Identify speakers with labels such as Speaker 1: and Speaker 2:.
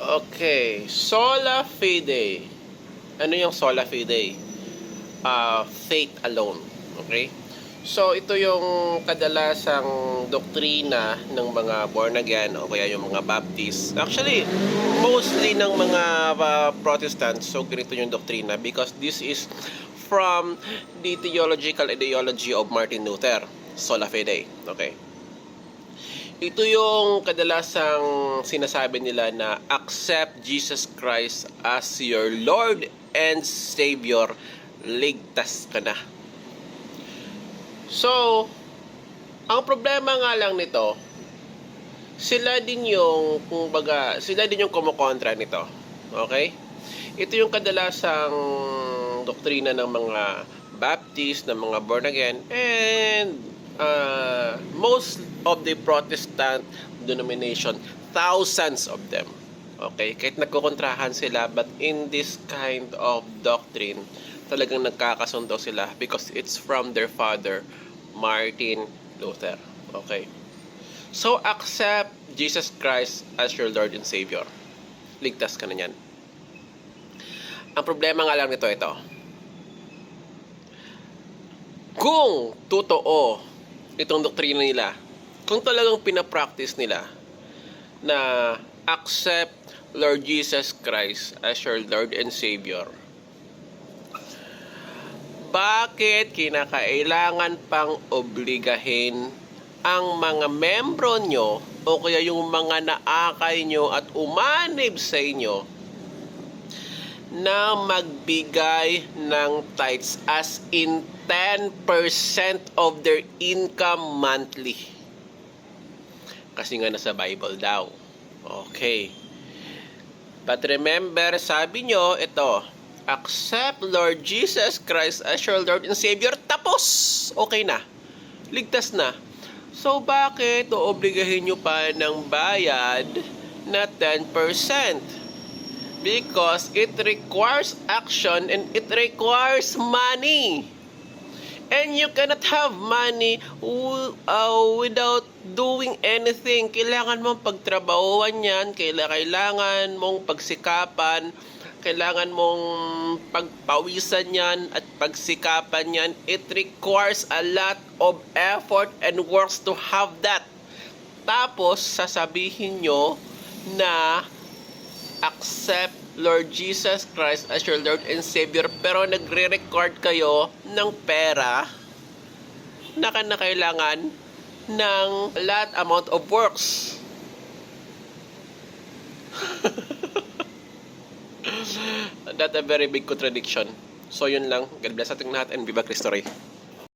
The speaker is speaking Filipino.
Speaker 1: Okay, sola fide. Ano yung sola fide? Uh, faith alone. Okay? So, ito yung kadalasang doktrina ng mga born again o kaya yung mga Baptist. Actually, mostly ng mga uh, Protestants, so ganito yung doktrina because this is from the theological ideology of Martin Luther, sola fide. Okay? Ito yung kadalasang sinasabi nila na accept Jesus Christ as your Lord and Savior, ligtas ka na. So, ang problema nga lang nito, sila din yung, kumbaga, sila din yung kumukontra nito. Okay? Ito yung kadalasang doktrina ng mga Baptist, ng mga born again, and uh, most of the Protestant denomination, thousands of them. Okay? Kahit nagkukontrahan sila, but in this kind of doctrine, talagang nagkakasundo sila because it's from their father, Martin Luther. Okay? So, accept Jesus Christ as your Lord and Savior. Ligtas ka na yan. Ang problema nga lang nito ito. Kung totoo itong doktrina nila, kung talagang pinapractice nila na accept Lord Jesus Christ as your Lord and Savior, bakit kinakailangan pang obligahin ang mga membro nyo o kaya yung mga naakay nyo at umanib sa inyo na magbigay ng tithes as in 10% of their income monthly. Kasi nga nasa Bible daw. Okay. But remember, sabi nyo, ito, accept Lord Jesus Christ as your Lord and Savior, tapos, okay na. Ligtas na. So, bakit oobligahin nyo pa ng bayad na 10%? Because it requires action and it requires money. And you cannot have money uh, without doing anything. Kailangan mong pagtrabahuan yan, kaila- kailangan mong pagsikapan, kailangan mong pagpawisan yan at pagsikapan yan. It requires a lot of effort and works to have that. Tapos, sasabihin nyo na accept Lord Jesus Christ as your Lord and Savior pero nagre-record kayo ng pera na kailangan ng lot amount of works. That's a very big contradiction. So yun lang. God bless ating lahat and Viva Cristo Rey.